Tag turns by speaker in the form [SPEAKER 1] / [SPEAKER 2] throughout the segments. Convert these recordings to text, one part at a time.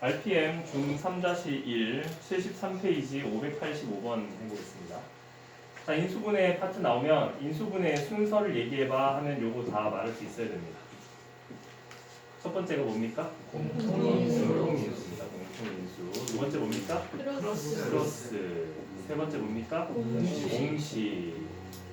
[SPEAKER 1] RPM 중3-1 73페이지 585번 해보겠습니다. 자, 인수분해 파트 나오면 인수분해 순서를 얘기해봐 하면 요거 다 말할 수 있어야 됩니다. 첫 번째가 뭡니까?
[SPEAKER 2] 공통인수.
[SPEAKER 1] 공통인수입니다. 공통인수. 두 번째 뭡니까?
[SPEAKER 2] 크로스.
[SPEAKER 1] 크로스. 세 번째 뭡니까?
[SPEAKER 2] 공식.
[SPEAKER 1] 공식.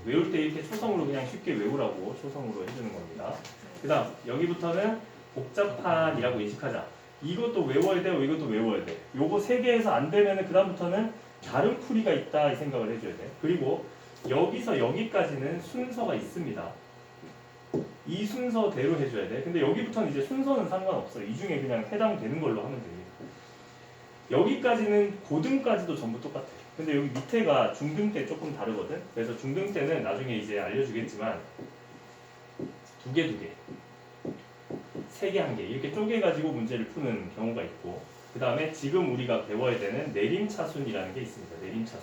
[SPEAKER 1] 외울 때 이렇게 초성으로 그냥 쉽게 외우라고 초성으로 해주는 겁니다. 그 다음 여기부터는 복잡한이라고 인식하자. 이것도 외워야 돼요. 이것도 외워야 돼. 요거 세 개에서 안 되면은 그 다음부터는 다른 풀이가 있다 이 생각을 해줘야 돼. 그리고 여기서 여기까지는 순서가 있습니다. 이 순서대로 해줘야 돼. 근데 여기부터는 이제 순서는 상관없어. 이 중에 그냥 해당되는 걸로 하면 됩니다. 여기까지는 고등까지도 전부 똑같아. 근데 여기 밑에가 중등 때 조금 다르거든. 그래서 중등 때는 나중에 이제 알려주겠지만 두 개, 두 개, 세 개, 한 개 이렇게 쪼개가지고 문제를 푸는 경우가 있고 그 다음에 지금 우리가 배워야 되는 내림차순이라는 게 있습니다. 내림차순.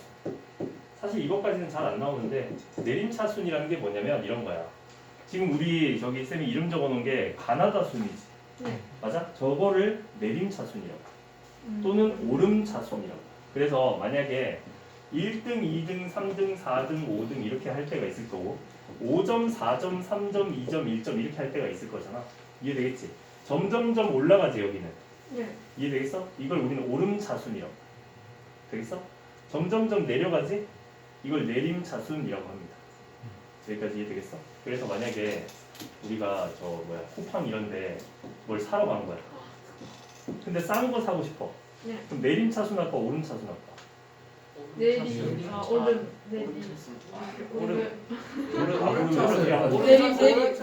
[SPEAKER 1] 사실 이것까지는 잘 안 나오는데 내림차순이라는 게 뭐냐면 이런 거야. 지금 우리 저기 쌤이 이름 적어놓은 게 가나다 순이지.
[SPEAKER 2] 네.
[SPEAKER 1] 맞아? 저거를 내림차순이라고.
[SPEAKER 2] 음.
[SPEAKER 1] 또는 오름차순이라고. 그래서 만약에 1등, 2등, 3등, 4등, 5등 이렇게 할 때가 있을 거고 5점, 4점, 3점, 2점, 1점 이렇게 할 때가 있을 거잖아. 이해되겠지? 점점점 올라가지 여기는.
[SPEAKER 2] 네.
[SPEAKER 1] 이해되겠어? 이걸 우리는 오름차순이라고. 되겠어? 점점점 내려가지? 이걸 내림차순이라고 합니다. 여기까지 이해되겠어? 그래서 만약에 우리가 저 뭐야 쿠팡 이런데 뭘 사러 간 거야. 근데 싼 거 사고 싶어.
[SPEAKER 2] 네.
[SPEAKER 1] 그럼 내림차순 할까 오름차순 할까?
[SPEAKER 2] 내리. 아 오른 내리.
[SPEAKER 1] 오른.
[SPEAKER 2] 오른.
[SPEAKER 1] 아
[SPEAKER 2] 내리 내리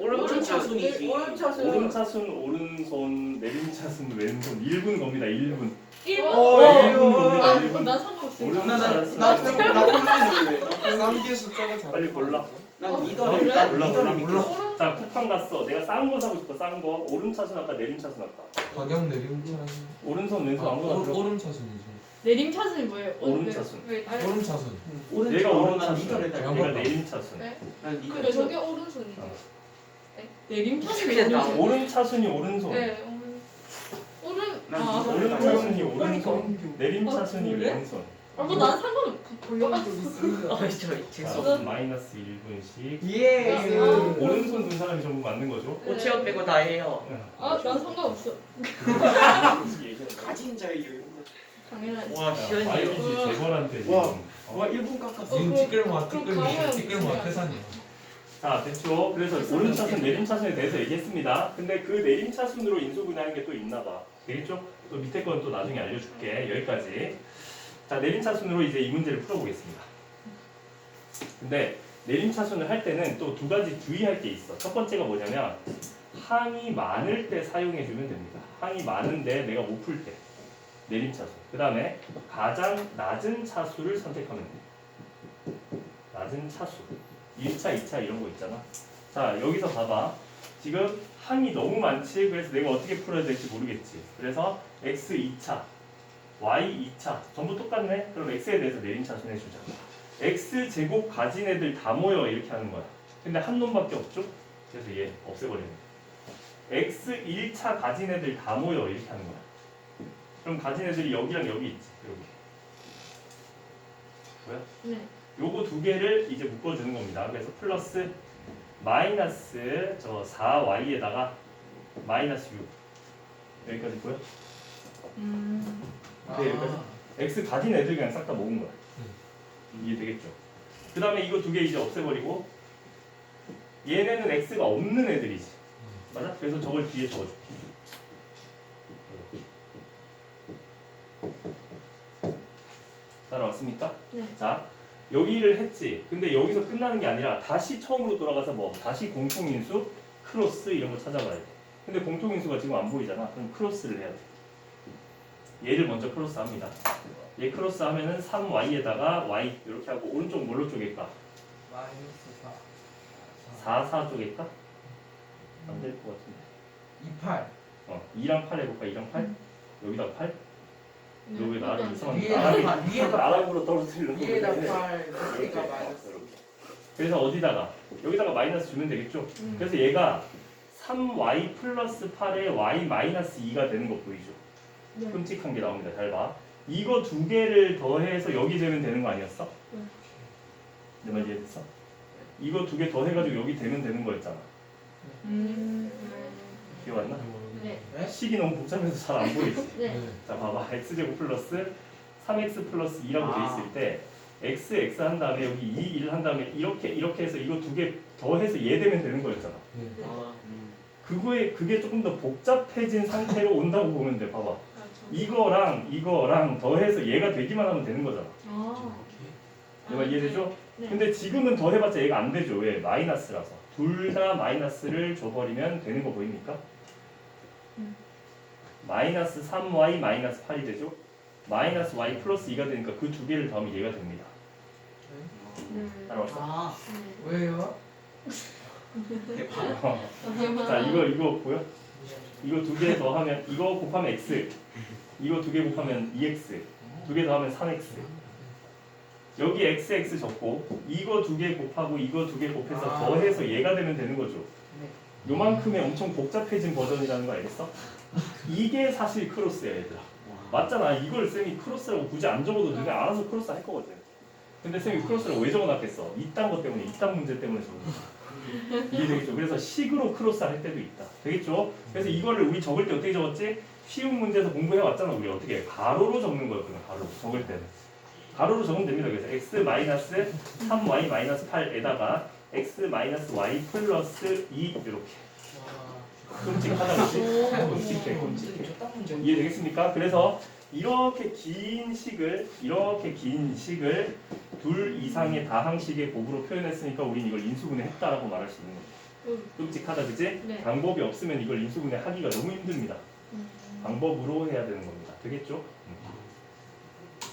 [SPEAKER 3] 오른차순이지.
[SPEAKER 4] 오른차순
[SPEAKER 1] 오름차순 오른손 내림차순 왼손 1분 겁니다 1분
[SPEAKER 2] 일본.
[SPEAKER 4] 어,
[SPEAKER 2] 아,
[SPEAKER 4] 일본.
[SPEAKER 2] 아, 난 상관없어.
[SPEAKER 1] 오름차순
[SPEAKER 3] 나나나
[SPEAKER 4] 남기 숫자가 잘
[SPEAKER 1] 빨리 골라
[SPEAKER 3] 난
[SPEAKER 1] 몰라.
[SPEAKER 3] 믿겠어.
[SPEAKER 1] 자 쿠팡 갔어 내가 싼 거 사고 싶어 싼 거 오름차순 할까 내림차순 할까
[SPEAKER 4] 가격 내림차순
[SPEAKER 1] 오른손 왼손
[SPEAKER 4] 아,
[SPEAKER 1] 아무거나 들어
[SPEAKER 4] 오름차순이죠
[SPEAKER 2] 내림 차순이 뭐예요? 어,
[SPEAKER 1] 오른차순.
[SPEAKER 2] 왜? 왜? 아니,
[SPEAKER 4] 오름차순
[SPEAKER 1] 내가
[SPEAKER 3] 난
[SPEAKER 1] 오른차순 내가. 내림차순
[SPEAKER 2] 네? 그래 저게 오른손이지.
[SPEAKER 1] 어.
[SPEAKER 2] 내림 차순이
[SPEAKER 3] 미치겠다.
[SPEAKER 2] 오른손.
[SPEAKER 1] 오른차순이 오른손
[SPEAKER 2] 네. 오른. 오른.
[SPEAKER 3] 난
[SPEAKER 2] 아.
[SPEAKER 1] 오른차순이 오른손 내림차순이
[SPEAKER 2] 어, 그래?
[SPEAKER 1] 왼손
[SPEAKER 2] 아, 뭐난 상관없어. 돌려가지고.
[SPEAKER 3] 어, 저
[SPEAKER 1] 자,
[SPEAKER 3] 죄송.
[SPEAKER 1] 마이너스 1분씩
[SPEAKER 4] 예
[SPEAKER 2] 아.
[SPEAKER 1] 오른손 든 사람이 전부 맞는 거죠?
[SPEAKER 3] 오체어 빼고 다 해요.
[SPEAKER 2] 아, 난 상관없어.
[SPEAKER 3] 가진 자의 여유.
[SPEAKER 2] 당연하지.
[SPEAKER 3] 와 시연이.
[SPEAKER 1] 마이너스 재벌한테 지금
[SPEAKER 3] 와.
[SPEAKER 1] 어.
[SPEAKER 3] 와 1분 깎았어.
[SPEAKER 2] 어,
[SPEAKER 4] 지금
[SPEAKER 2] 그럼-
[SPEAKER 4] 티끌모아
[SPEAKER 2] 그럼 강호영
[SPEAKER 4] 티끌모아
[SPEAKER 2] 무슨
[SPEAKER 4] 태산이야
[SPEAKER 1] 자, 됐죠. 그래서 오른차순, 내림차순에 대해서 얘기했습니다. 근데 그 내림차순으로 인수 분해하는 게 또 있나 봐. 되겠죠? 또 밑에 건 또 나중에 알려줄게. 여기까지. 자, 내림차 순으로 이제 이 문제를 풀어보겠습니다. 근데 내림차 순을 할 때는 또 두 가지 주의할 게 있어. 첫 번째가 뭐냐면 항이 많을 때 사용해 주면 됩니다. 항이 많은데 내가 못 풀 때. 내림차순. 그 다음에 가장 낮은 차수를 선택하면 돼. 낮은 차수. 1차, 2차 이런 거 있잖아. 자, 여기서 봐봐. 지금 항이 너무 많지. 그래서 내가 어떻게 풀어야 될지 모르겠지. 그래서 x 2차, y 2차 전부 똑같네. 그럼 x에 대해서 내림차순 해주자. x 제곱 가진 애들 다 모여 이렇게 하는 거야. 근데 한 놈밖에 없죠? 그래서 얘 없애버리는 거야. x 1차 가진 애들 다 모여 이렇게 하는 거야. 그럼 가진 애들이 여기랑 여기 있지. 여기. 뭐야?
[SPEAKER 2] 네.
[SPEAKER 1] 요거 두 개를 이제 묶어주는 겁니다. 그래서 플러스 마이너스 저 4y에다가 마이너스 6 여기까지 보여?
[SPEAKER 2] 음.
[SPEAKER 1] 네, 여기까지. x 가진 애들 그냥 싹 다 모은 거야. 이해되겠죠? 그 다음에 이거 두 개 이제 없애버리고 얘네는 x가 없는 애들이지. 맞아? 그래서 저걸 뒤에 적어줄게. 따라왔습니까?
[SPEAKER 2] 네.
[SPEAKER 1] 자, 여기를 했지. 근데 여기서 끝나는 게 아니라 다시 처음으로 돌아가서 뭐 다시 공통인수, 크로스 이런 거 찾아봐야 돼. 근데 공통인수가 지금 안 보이잖아. 그럼 크로스를 해야 돼. 얘를 먼저 크로스 합니다. 얘 크로스 하면은 3y에다가 y 이렇게 하고 오른쪽 뭘로 쪼갤까?
[SPEAKER 4] 마이너스
[SPEAKER 1] 4, 4 쪼갤까? 안 될 것 같은데.
[SPEAKER 4] 28
[SPEAKER 1] 어, 2랑 8 해볼까? 2랑 8? 여기다 8?
[SPEAKER 2] 네.
[SPEAKER 1] 너왜 나를 이상한
[SPEAKER 4] 위에다 팔, 위에다
[SPEAKER 1] 아랍으로 떨어뜨리는
[SPEAKER 4] 위에다
[SPEAKER 1] 거야?
[SPEAKER 4] 8
[SPEAKER 1] 이렇게.
[SPEAKER 4] 밑에가 마이너스
[SPEAKER 1] 그래서 어디다가 여기다가 마이너스 주면 되겠죠?
[SPEAKER 2] 음.
[SPEAKER 1] 그래서 얘가 3y 플러스 8에 y 마이너스 2가 되는 거 보이죠?
[SPEAKER 2] 네.
[SPEAKER 1] 끔찍한 게 나옵니다. 잘 봐. 이거 두 개를 더해서 여기 되면 되는 거 아니었어?
[SPEAKER 2] 네.
[SPEAKER 1] 내말 이해됐어? 이거 두 개 더해가지고 여기 되면 되는 거였잖아.
[SPEAKER 2] 음.
[SPEAKER 1] 기억 안 나?
[SPEAKER 2] 네.
[SPEAKER 1] 식이 너무 복잡해서 잘 안 보이지?
[SPEAKER 2] 네.
[SPEAKER 1] 자 봐봐 x제곱 플러스 3x 플러스 2라고 돼
[SPEAKER 3] 아.
[SPEAKER 1] 있을 때 x x 한 다음에 여기 2 1 한 다음에 이렇게 이렇게 해서 이거 두 개 더해서 얘 되면 되는 거였잖아.
[SPEAKER 3] 아, 음.
[SPEAKER 1] 그거에 그게 조금 더 복잡해진 상태로 온다고 보면 돼. 봐봐.
[SPEAKER 2] 아, 저-
[SPEAKER 1] 이거랑 이거랑 더해서 얘가 되기만 하면 되는 거잖아.
[SPEAKER 2] 아.
[SPEAKER 1] 내말 이해되죠?
[SPEAKER 2] 네.
[SPEAKER 1] 근데 지금은 더해봤자 얘가 안 되죠. 왜? 마이너스라서. 둘 다 마이너스를 줘버리면 되는 거 보입니까?
[SPEAKER 2] 음.
[SPEAKER 1] 마이너스 3y 마이너스 8이 되죠? 마이너스 y 플러스 2가 되니까 그 두 개를 더하면 얘가 됩니다.
[SPEAKER 2] 네.
[SPEAKER 1] 따라왔어?
[SPEAKER 3] 아,
[SPEAKER 2] 네.
[SPEAKER 4] 왜요?
[SPEAKER 3] 대박.
[SPEAKER 1] 자, 이거 이거 보여? 이거 두 개 더하면 이거 곱하면 x. 이거 두 개 곱하면 2x. 두 개 더하면 3x. 여기 x x 적고 이거 두 개 곱하고 이거 두 개 곱해서
[SPEAKER 4] 아.
[SPEAKER 1] 더해서 얘가 되면 되는 거죠.
[SPEAKER 3] 네.
[SPEAKER 1] 요만큼의 엄청 복잡해진 버전이라는 거 알겠어? 이게 사실 크로스야 얘들아.
[SPEAKER 3] 와.
[SPEAKER 1] 맞잖아. 이걸 쌤이 크로스라고 굳이 안 적어도 너네 알아서 크로스 할 거거든. 근데 쌤이 크로스라고 왜 적어놨겠어? 이딴 것 때문에, 이딴 문제 때문에 적은 거야. 이해되겠죠? 그래서 식으로 크로스 할 때도 있다. 되겠죠? 그래서 이거를 우리 적을 때 어떻게 적었지? 쉬운 문제에서 공부해 왔잖아. 우리 어떻게 해? 가로로 적는 거였거든. 가로 적을 때는. 가로로 적으면 됩니다. 그래서 x 마이너스 3y 마이너스 8에다가 x 마이너스 y 플러스 2 이렇게. 끔찍하다 그치? 끔찍해 끔찍해. 이해되겠습니까? 그래서 이렇게 긴 식을 이렇게 긴 식을 둘 이상의 다항식의 곱으로 표현했으니까 우린 이걸 인수분해 했다라고 말할 수 있는 거예요.
[SPEAKER 2] 음.
[SPEAKER 1] 끔찍하다 그지?
[SPEAKER 2] 네.
[SPEAKER 1] 방법이 없으면 이걸 인수분해 하기가 너무 힘듭니다.
[SPEAKER 2] 음.
[SPEAKER 1] 방법으로 해야 되는 겁니다. 되겠죠? 음.